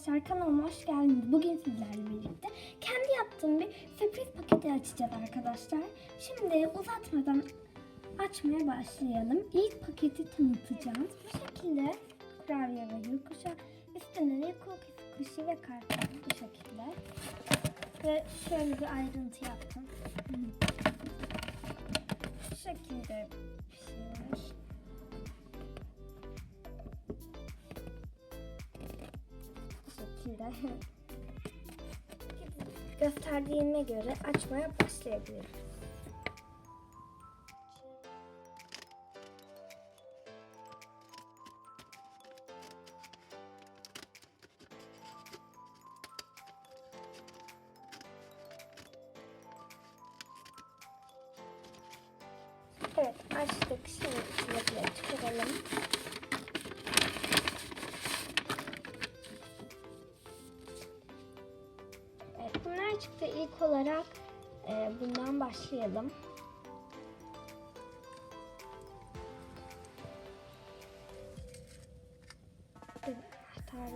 arkadaşlar kanalıma hoş geldiniz. Bugün sizlerle birlikte kendi yaptığım bir sürpriz paketi açacağız arkadaşlar. Şimdi uzatmadan açmaya başlayalım. İlk paketi tanıtacağız. Bu şekilde kurabiye ve yurkuşa üstünde de kuşu ve karton bu şekilde. Ve şöyle bir ayrıntı yaptım. Bu şekilde Şekilde. Gösterdiğime göre açmaya başlayabiliriz. Evet açtık. Şimdi içindekileri çıkaralım. Bunlar çıktı. İlk olarak e, bundan başlayalım. Bir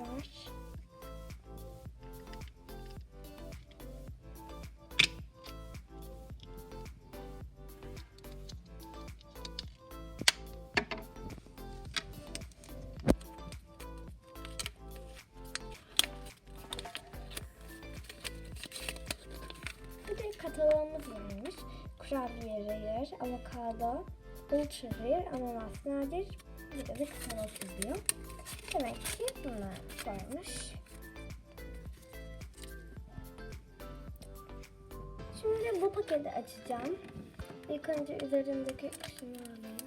var. Rayır, avokado, ultra rare, ananas nadir. Bir de katalog yazıyor. Demek ki bunlar varmış. Şimdi bu paketi açacağım. İlk önce üzerindeki kısmını alayım.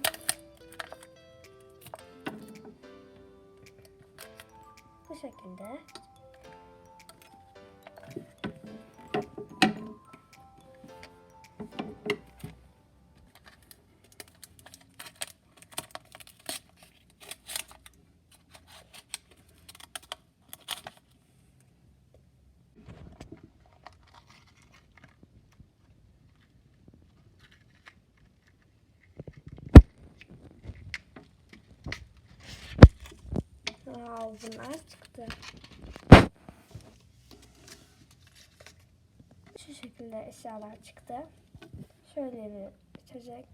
Bu şekilde. Wow, bunlar çıktı. Şu şekilde eşyalar çıktı. Şöyle bir içecek.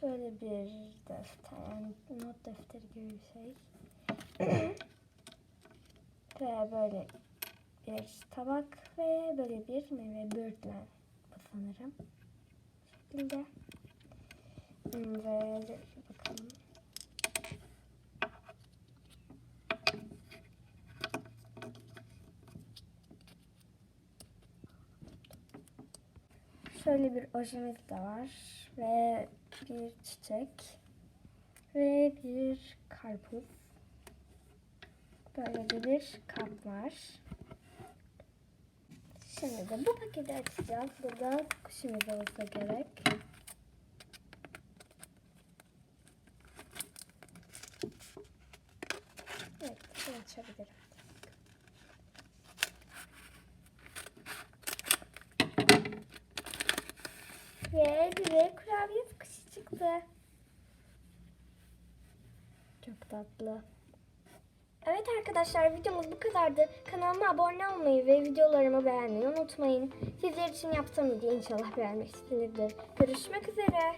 Şöyle bir defter, yani not defteri gibi bir şey. ve böyle bir tabak ve böyle bir meyve böğürtlen bu sanırım. Şekilde. Ve bakalım. Şöyle bir ojemiz de var ve bir çiçek ve bir karpuz. Böyle bir kap var. Şimdi de bu paketi açacağız. Burada kuşumuz olsa gerek. Evet, bunu açabilirim. Ve de kurabiye kuşu çıktı. Çok tatlı. Evet arkadaşlar videomuz bu kadardı. Kanalıma abone olmayı ve videolarımı beğenmeyi unutmayın. Sizler için yaptığım video inşallah beğenmişsinizdir. Görüşmek üzere.